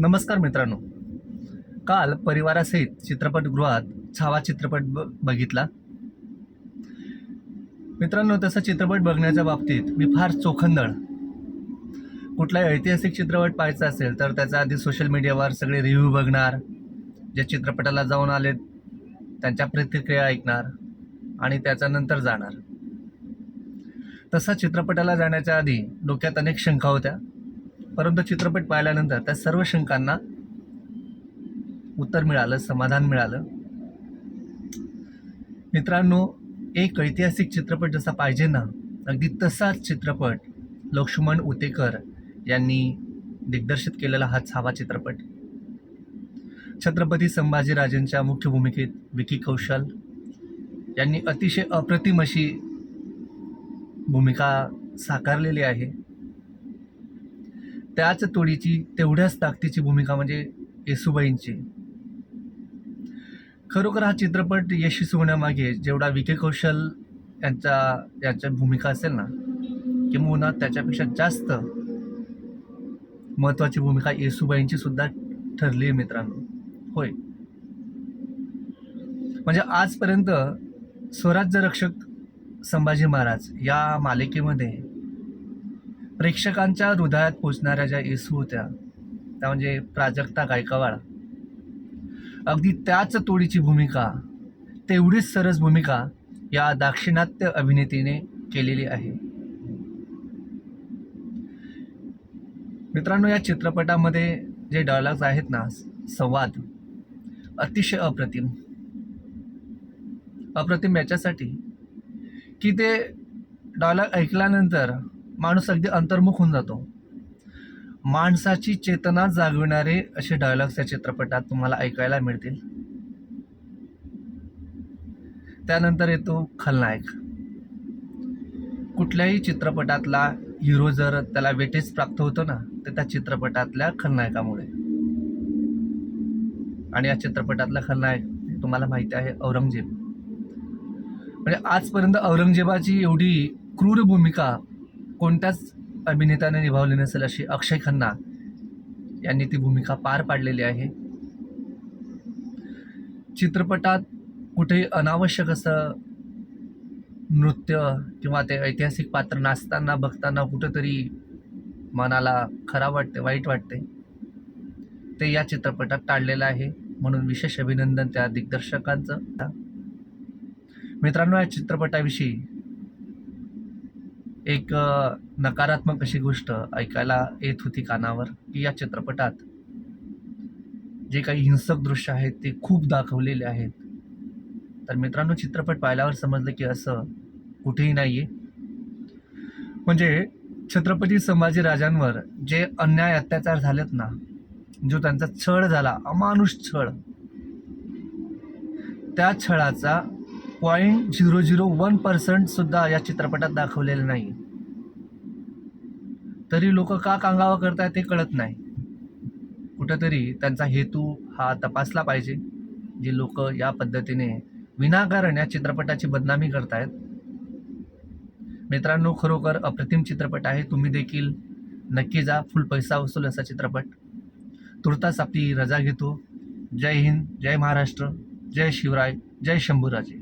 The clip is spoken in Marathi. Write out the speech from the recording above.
नमस्कार मित्रांनो. काल परिवारासहित चित्रपटगृहात छावा चित्रपट ब बघितला. मित्रांनो तसा चित्रपट बघण्याच्या बाबतीत मी फार चोखंदळ. कुठलाही ऐतिहासिक चित्रपट पाहायचा असेल तर त्याचा आधी सोशल मीडियावर सगळे रिव्ह्यू बघणार जे चित्रपटाला जाऊन आले त्यांच्या प्रतिक्रिया ऐकणार आणि त्याच्यानंतर जाणार. तसा चित्रपटाला जाण्याच्या आधी डोक्यात अनेक शंका होत्या. परंतु चित्रपट पाहिल्यानंतर त्या सर्व शंकांना उत्तर मिळालं समाधान मिळालं. मित्रांनो एक ऐतिहासिक चित्रपट जसा पाहिजे ना अगदी तसाच चित्रपट लक्ष्मण उतेकर यांनी दिग्दर्शित केलेला हा छावा चित्रपट. छत्रपती संभाजीराजेंच्या मुख्य भूमिकेत विकी कौशल यांनी अतिशय अप्रतिम अशी भूमिका साकारलेली आहे. त्याच तोडीची तेवढ्याच ताकदीची भूमिका म्हणजे येसुबाईंची. खरोखर हा चित्रपट यशस्वी होण्यामागे जेवढा विके कौशल यांचा यांच्या भूमिका असेल ना किंबहुना त्याच्यापेक्षा जास्त महत्त्वाची भूमिका येसुबाईंची सुद्धा ठरली आहे मित्रांनो. होय. म्हणजे आजपर्यंत स्वराज्य रक्षक संभाजी महाराज या मालिकेमध्ये प्रेक्षकांच्या हृदयात पोचणाऱ्या ज्या येसू होत्या त्या म्हणजे प्राजक्ता गायकवाड. अगदी त्याच तोडीची भूमिका तेवढीच सरस भूमिका या दाक्षिणात्य अभिनेतीने केलेली आहे. मित्रांनो या चित्रपटामध्ये जे डायलॉग्स आहेत ना संवाद अतिशय अप्रतिम. अप्रतिम याच्यासाठी की ते डायलॉग ऐकल्यानंतर माणूस अगदी अंतर्मुख होऊन जातो. माणसाची चेतना जागविणारे असे डायलॉग्स या चित्रपटात तुम्हाला ऐकायला मिळतील. त्यानंतर येतो खलनायक. कुठल्याही चित्रपटातला हिरो जर त्याला वेटेज प्राप्त होतो ना तर त्या चित्रपटातल्या खलनायकामुळे. आणि या चित्रपटातला खलनायक तुम्हाला माहिती आहे औरंगजेब. म्हणजे आजपर्यंत औरंगजेबाची एवढी क्रूर भूमिका कोणत्याच अभिनेत्याने निभावली नसेल अशी अक्षय खन्ना यांनी ती भूमिका पार पाडलेली आहे. चित्रपटात कुठेही अनावश्यक असं नृत्य किंवा ते ऐतिहासिक पात्र नाचताना बघताना कुठंतरी मनाला खराब वाटते वाईट वाटते. ते या चित्रपटात टाळलेलं आहे. म्हणून विशेष अभिनंदन त्या दिग्दर्शकांचं. मित्रांनो या चित्रपटाविषयी एक नकारात्मक अशी गोष्ट ऐकायला येत होती कानावर की या चित्रपटात जे काही हिंसक दृश्य आहेत ते खूप दाखवलेले आहेत. तर मित्रांनो चित्रपट पाहिल्यावर समजलं की असं कुठेही नाही आहे म्हणजे छत्रपती संभाजी राजांवर जे अन्याय अत्याचार झालेत ना जो त्यांचा छळ झाला अमानुष छळ त्या छळाचा पॉईंट झिरो झिरो वन पर्सेंटसुद्धा या चित्रपटात दाखवलेलं नाही. तरी लोक का कांगावा करतायत ते कळत नाही. कुठंतरी त्यांचा हेतू हा तपासला पाहिजे जे लोक या पद्धतीने विनाकारण या चित्रपटाची बदनामी करतायत. मित्रांनो खरोखर अप्रतिम चित्रपट आहे. तुम्ही देखील नक्की जा फुल पैसा वसूल असा चित्रपट. तुर्तास आपली रजा घेतो. जय हिंद जय महाराष्ट्र जय शिवराय जय शंभूराजे.